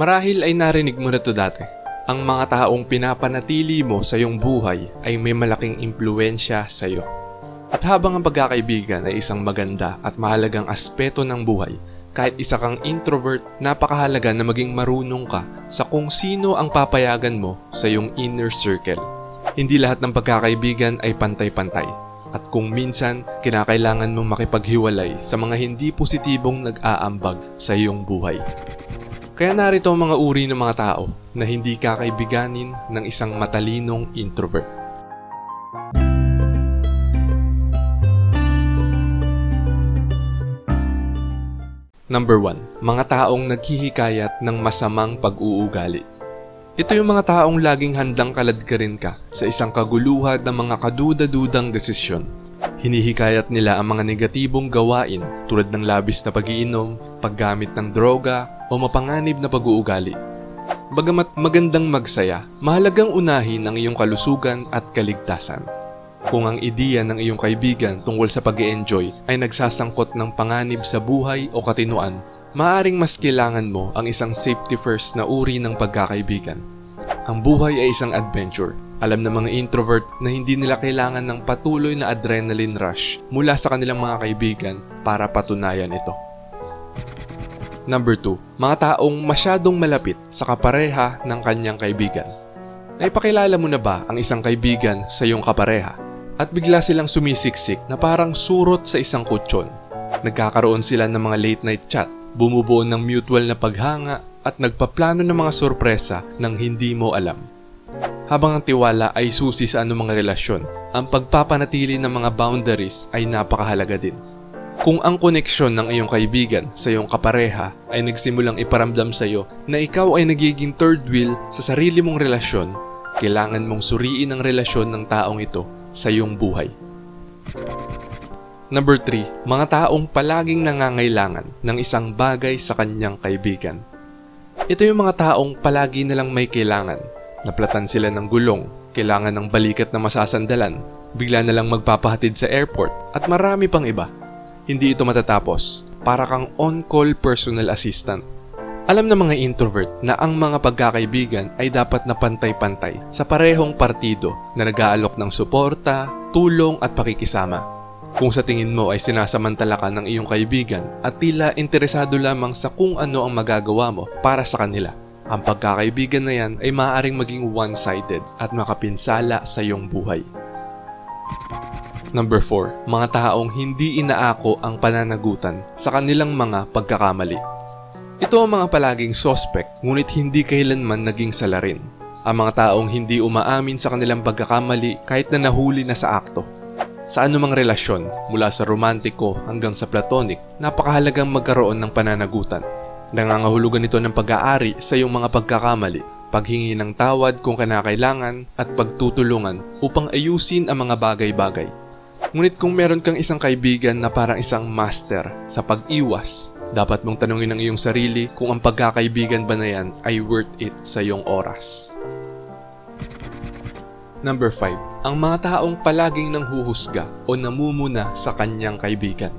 Marahil ay narinig mo na to dati. Ang mga taong pinapanatili mo sa iyong buhay ay may malaking impluensya sa iyo. At habang ang pagkakaibigan ay isang maganda at mahalagang aspeto ng buhay, kahit isa kang introvert, napakahalaga na maging marunong ka sa kung sino ang papayagan mo sa iyong inner circle. Hindi lahat ng pagkakaibigan ay pantay-pantay. At kung minsan, kinakailangan mong makipaghiwalay sa mga hindi positibong nag-aambag sa iyong buhay. Kaya narito ang mga uri ng mga tao na hindi kakaibiganin ng isang matalinong introvert. Number 1. Mga taong naghihikayat ng masamang pag-uugali. Ito yung mga taong laging handang kaladkarin ka sa isang kaguluhan ng mga kaduda-dudang desisyon. Hinihikayat nila ang mga negatibong gawain tulad ng labis na pagiinom, paggamit ng droga, o mapanganib na pag-uugali. Bagamat magandang magsaya, mahalagang unahin ang iyong kalusugan at kaligtasan. Kung ang ideya ng iyong kaibigan tungkol sa pag enjoy ay nagsasangkot ng panganib sa buhay o katinuan, maaring mas kailangan mo ang isang safety first na uri ng pagkakaibigan. Ang buhay ay isang adventure. Alam ng mga introvert na hindi nila kailangan ng patuloy na adrenaline rush mula sa kanilang mga kaibigan para patunayan ito. Number 2. Mga taong masyadong malapit sa kapareha ng kanyang kaibigan. Naipakilala mo na ba ang isang kaibigan sa iyong kapareha? At bigla silang sumisiksik na parang surot sa isang kutsyon. Nagkakaroon sila ng mga late night chat, bumubuo ng mutual na paghanga at nagpaplano ng mga sorpresa nang hindi mo alam. Habang ang tiwala ay susi sa anumang relasyon, ang pagpapanatili ng mga boundaries ay napakahalaga din. Kung ang koneksyon ng iyong kaibigan sa iyong kapareha ay nagsimulang iparamdam sa iyo na ikaw ay nagiging third wheel sa sarili mong relasyon, kailangan mong suriin ang relasyon ng taong ito sa iyong buhay. Number 3. Mga taong palaging nangangailangan ng isang bagay sa kanyang kaibigan. Ito yung mga taong palagi nilang may kailangan. Naplatan sila ng gulong, kailangan ng balikat na masasandalan, bigla na lang magpapahatid sa airport, at marami pang iba. Hindi ito matatapos, para kang on-call personal assistant. Alam ng mga introvert na ang mga pagkakaibigan ay dapat na pantay-pantay sa parehong partido na nag-aalok ng suporta, tulong at pakikisama. Kung sa tingin mo ay sinasamantala ka ng iyong kaibigan at tila interesado lamang sa kung ano ang magagawa mo para sa kanila, ang pagkakaibigan na yan ay maaaring maging one-sided at makapinsala sa iyong buhay. Number 4. Mga taong hindi inaako ang pananagutan sa kanilang mga pagkakamali. Ito ang mga palaging suspect ngunit hindi kailanman naging salarin. Ang mga taong hindi umaamin sa kanilang pagkakamali kahit na nahuli na sa akto. Sa anumang relasyon, mula sa romantiko hanggang sa platonic, napakahalagang magkaroon ng pananagutan. Nangangahulugan ito ng pag-aari sa iyong mga pagkakamali, paghingi ng tawad kung kanakailangan at pagtutulungan upang ayusin ang mga bagay-bagay. Ngunit kung meron kang isang kaibigan na parang isang master sa pag-iwas, dapat mong tanungin ang iyong sarili kung ang pagkakaibigan ba na yan ay worth it sa iyong oras. Number 5. Ang mga taong palaging nanghuhusga o namumuna sa kanyang kaibigan.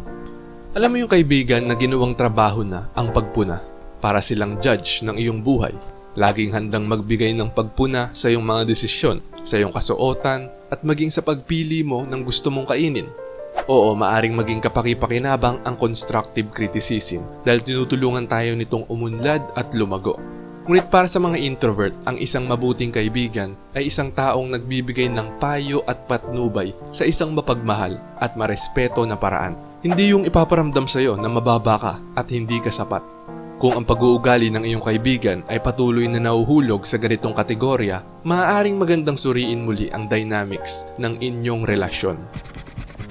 Alam mo yung kaibigan na ginawang trabaho na ang pagpuna para silang judge ng iyong buhay. Laging handang magbigay ng pagpuna sa iyong mga desisyon, sa iyong kasuotan, at maging sa pagpili mo ng gusto mong kainin. Oo, maaring maging kapaki-pakinabang ang constructive criticism dahil tinutulungan tayo nitong umunlad at lumago. Ngunit para sa mga introvert, ang isang mabuting kaibigan ay isang taong nagbibigay ng payo at patnubay sa isang mapagmahal at marespeto na paraan. Hindi yung ipaparamdam sa iyo na mababa ka at hindi ka sapat. Kung ang pag-uugali ng iyong kaibigan ay patuloy na nauhulog sa ganitong kategorya, maaaring magandang suriin muli ang dynamics ng inyong relasyon.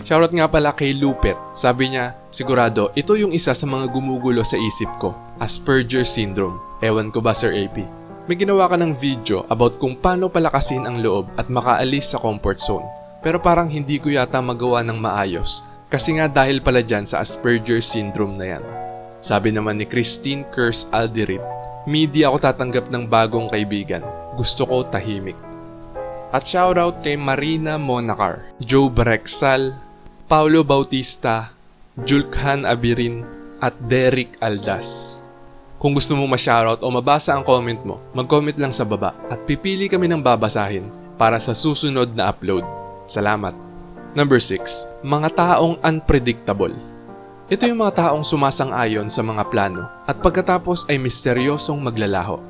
Shoutout nga pala kay Lupet. Sabi niya, sigurado, ito yung isa sa mga gumugulo sa isip ko, Asperger Syndrome. Ewan ko ba Sir AP? May ginawa ka ng video about kung paano palakasin ang loob at makaalis sa comfort zone. Pero parang hindi ko yata magawa ng maayos kasi nga dahil pala dyan sa Asperger Syndrome na yan. Sabi naman ni Christine Kers Aldirit, Midi ako tatanggap ng bagong kaibigan. Gusto ko tahimik. At shoutout kay Marina Monacar, Joe Brexal, Paulo Bautista, Julkhan Abirin, at Derek Aldas. Kung gusto mo ma-shoutout o mabasa ang comment mo, mag-comment lang sa baba at pipili kami ng babasahin para sa susunod na upload. Salamat. Number 6. Mga taong unpredictable. Ito yung mga taong sumasang-ayon sa mga plano at pagkatapos ay misteryosong maglalaho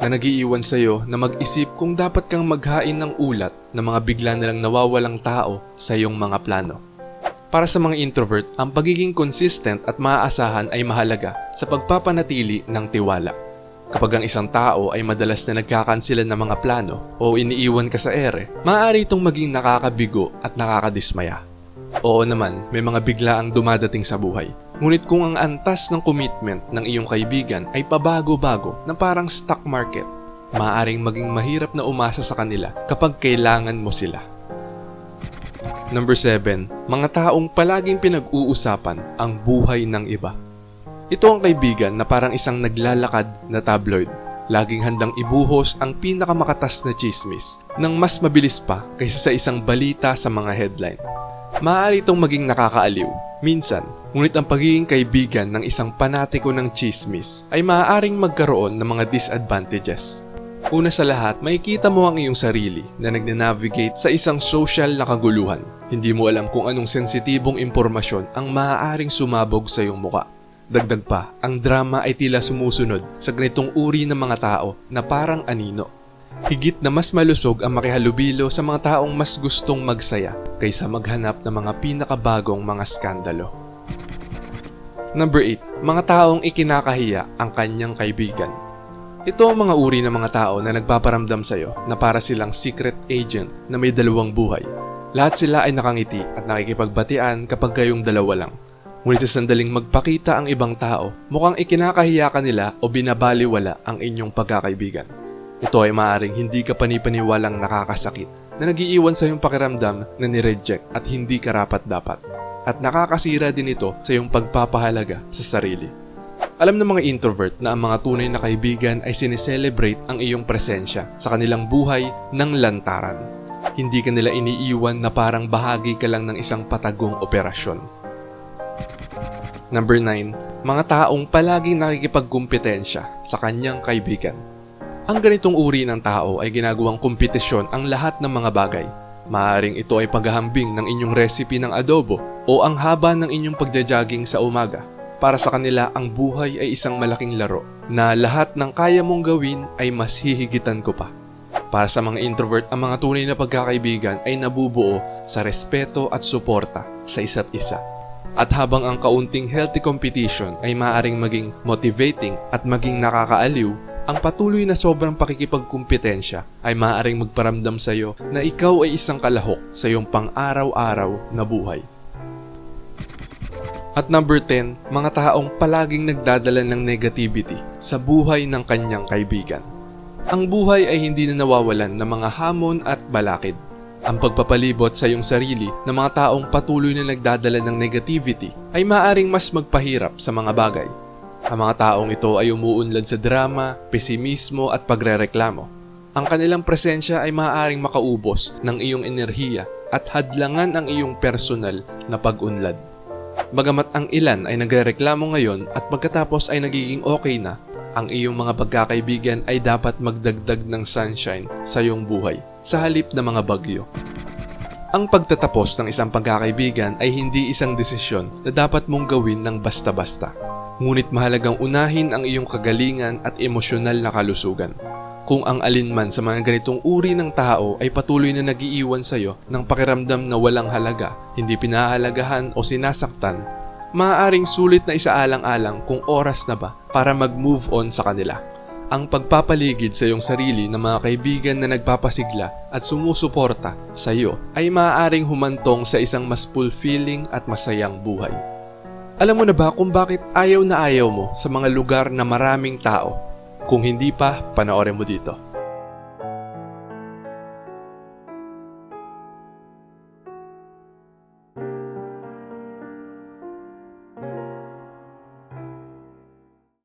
na nagiiwan sa'yo na mag-isip kung dapat kang maghain ng ulat na mga bigla nalang nawawalang tao sa iyong mga plano. Para sa mga introvert, ang pagiging consistent at maaasahan ay mahalaga sa pagpapanatili ng tiwala. Kapag ang isang tao ay madalas na nagkakansilan ng mga plano o iniiwan ka sa ere, maaari itong maging nakakabigo at nakakadismaya. Oo naman, may mga bigla ang dumadating sa buhay. Ngunit kung ang antas ng commitment ng iyong kaibigan ay pabago-bago na parang stock market, maaaring maging mahirap na umasa sa kanila kapag kailangan mo sila. Number 7. Mga taong palaging pinag-uusapan ang buhay ng iba. Ito ang kaibigan na parang isang naglalakad na tabloid. Laging handang ibuhos ang pinakamakatas na chismis nang mas mabilis pa kaysa sa isang balita sa mga headline. Maaari itong maging nakakaaliw, minsan, ngunit ang pagiging kaibigan ng isang panatiko ng chismis ay maaaring magkaroon ng mga disadvantages. Una sa lahat, makikita mo ang iyong sarili na nagne-navigate sa isang social na kaguluhan. Hindi mo alam kung anong sensitibong impormasyon ang maaaring sumabog sa iyong muka. Dagdag pa, ang drama ay tila sumusunod sa ganitong uri ng mga tao na parang anino. Higit na mas malusog ang makihalubilo sa mga taong mas gustong magsaya kaysa maghanap ng mga pinakabagong mga skandalo. Number 8. Mga taong ikinakahiya ang kanyang kaibigan. Ito ang mga uri ng mga tao na nagpaparamdam sa iyo na para silang secret agent na may dalawang buhay. Lahat sila ay nakangiti at nakikipagbatian kapag kayong dalawa lang. Ngunit sa sandaling magpakita ang ibang tao, mukhang ikinakahiya ka nila o binabaliwala ang inyong pagkakaibigan. Ito ay maaaring hindi ka panipaniwalang nakakasakit na nagiiwan sa iyong pakiramdam na nireject at hindi karapat dapat. At nakakasira din ito sa iyong pagpapahalaga sa sarili. Alam ng mga introvert na ang mga tunay na kaibigan ay sineselebrate ang iyong presensya sa kanilang buhay ng lantaran. Hindi ka nila iniiwan na parang bahagi ka lang ng isang patagong operasyon. Number 9. Mga taong palaging nakikipagkumpetensya sa kanyang kaibigan. Ang ganitong uri ng tao ay ginagawang kompetisyon ang lahat ng mga bagay. Maaring ito ay paghahambing ng inyong recipe ng adobo o ang haba ng inyong pagja-jogging sa umaga. Para sa kanila, ang buhay ay isang malaking laro na lahat ng kaya mong gawin ay mas hihigitan ko pa. Para sa mga introvert, ang mga tunay na pagkakaibigan ay nabubuo sa respeto at suporta sa isa't isa. At habang ang kaunting healthy competition ay maaaring maging motivating at maging nakakaaliw, ang patuloy na sobrang pakikipagkumpetensya ay maaaring magparamdam sa iyo na ikaw ay isang kalahok sa iyong pang-araw-araw na buhay. At number 10, mga taong palaging nagdadala ng negativity sa buhay ng kanyang kaibigan. Ang buhay ay hindi na nawawalan ng mga hamon at balakid. Ang pagpapalibot sa iyong sarili ng mga taong patuloy na nagdadala ng negativity ay maaring mas magpahirap sa mga bagay. Ang mga taong ito ay umuunlad sa drama, pesimismo at pagrereklamo. Ang kanilang presensya ay maaaring makaubos ng iyong enerhiya at hadlangan ang iyong personal na pag-unlad. Bagamat ang ilan ay nagrereklamo ngayon at pagkatapos ay nagiging okay na, ang iyong mga pagkakaibigan ay dapat magdagdag ng sunshine sa iyong buhay sa halip na mga bagyo. Ang pagtatapos ng isang pagkakaibigan ay hindi isang desisyon na dapat mong gawin ng basta-basta. Ngunit mahalagang unahin ang iyong kagalingan at emosyonal na kalusugan. Kung ang alinman sa mga ganitong uri ng tao ay patuloy na nagiiwan sa iyo ng pakiramdam na walang halaga, hindi pinahalagahan o sinasaktan, maaaring sulit na isaalang-alang kung oras na ba para mag-move on sa kanila. Ang pagpapaligid sa iyong sarili ng mga kaibigan na nagpapasigla at sumusuporta sa iyo ay maaaring humantong sa isang mas fulfilling at masayang buhay. Alam mo na ba kung bakit ayaw na ayaw mo sa mga lugar na maraming tao? Kung hindi pa, panoorin mo dito.